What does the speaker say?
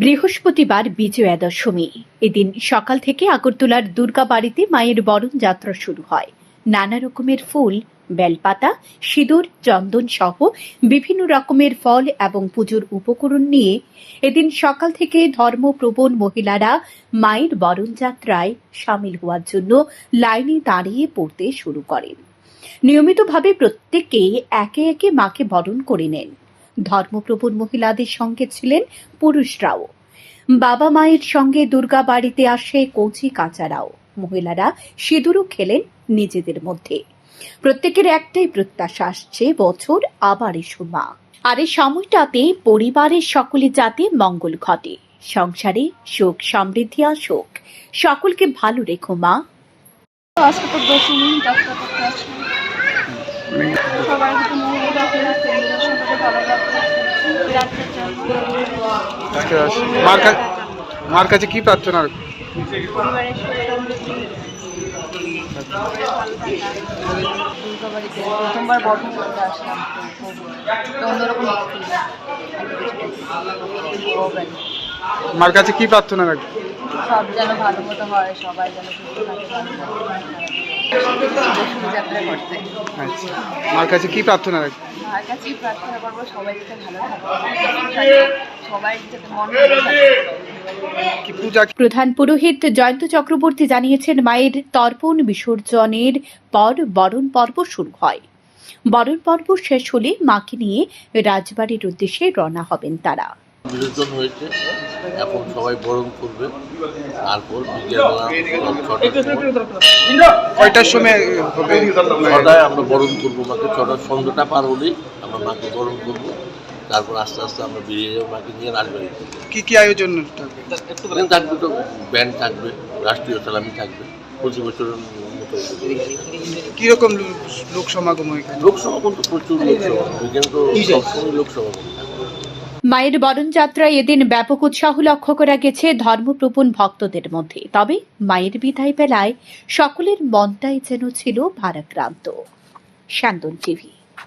বৃহস্পতিবার বিজয়া দশমী। এদিন সকাল থেকে আগরতলার দুর্গা বাড়িতে মায়ের বরণ যাত্রা শুরু হয়। নানা রকমের ফুল, বেলপাতা, সিঁদুর, চন্দন সহ বিভিন্ন রকমের ফল এবং পুজোর উপকরণ নিয়ে এদিন সকাল থেকে ধর্মপ্রবণ মহিলারা মায়ের বরণ যাত্রায় সামিল হওয়ার জন্য লাইনে দাঁড়িয়ে পড়তে শুরু করেন। নিয়মিতভাবে প্রত্যেকেই একে একে মাকে বরণ করে নেন। ধর্মপ্রবণ মহিলাদের সঙ্গে ছিলেন পুরুষরাও বাবা মায়ের সঙ্গে দুর্গা বাড়িতে আসে কচি কাচারাও মহিলারা সিঁদুরও খেলেন নিজেদের মধ্যে। প্রত্যেকের একটাই প্রত্যাশা আসছে, বছর আবার এসো মা। আর এই সময়টাতে পরিবারের সকলে যাতে মঙ্গল ঘটে। সংসারে সুখ, সমৃদ্ধি আসুক সকলকে ভালো রেখো মা। সবাই মার কাছে কি প্রার্থনা প্রথমবার বর্ণ করতে আসলাম। তো অন্যরকম মার কাছে কি প্রার্থনা রাখবে সব যেন ভালো মতো হয় সবাই যেন সুস্থ থাকে। করতে আচ্ছা। মার কাছে কি প্রার্থনা রাখবে মার কাছেই প্রার্থনা করব? সবাই যাতে ভালো থাকে। সবাই যাতে মন ভালো থাকে। প্রধান পুরোহিত জয়ন্ত চক্রবর্তী জানিয়েছেন মায়ের তর্পণ বিসর্জনের পর বরণ পর্ব শুরু হয়। বরণ পর্ব শেষ হলে মাকে নিয়ে রাজবাড়ির উদ্দেশ্যে রওনা হবেন তারা। বিসর্জন হয়েছে এখন সবাই বরণ করবে। তারপর কয়টার সময় ছটায় আমরা বরণ করব মাকে ছটার সন্ধ্যাটা পার হলেই আমরা মাকে বরণ করব। তারপর আস্তে আস্তে আমরা বেরিয়ে যাব মাকে নিয়ে রাজবাড়ি। কি কি আয়োজন থাকবে? তো ব্যান্ড থাকবে রাষ্ট্রীয় সালামি থাকবে প্রতি বছরের মতো কীরকম লোক সমাগম লোক সমাগম তো প্রচুর লোক সমাগম এখানে তো সবসময় লোক সমাগম মায়ের বরণ যাত্রায় এদিন ব্যাপক উৎসাহ লক্ষ্য করা গেছে ধর্মপ্রবণ ভক্তদের মধ্যে। তবে মায়ের বিদায় বেলায় সকলের মনটাই যেন ছিল ভারাক্রান্ত। শান্তন টিভি।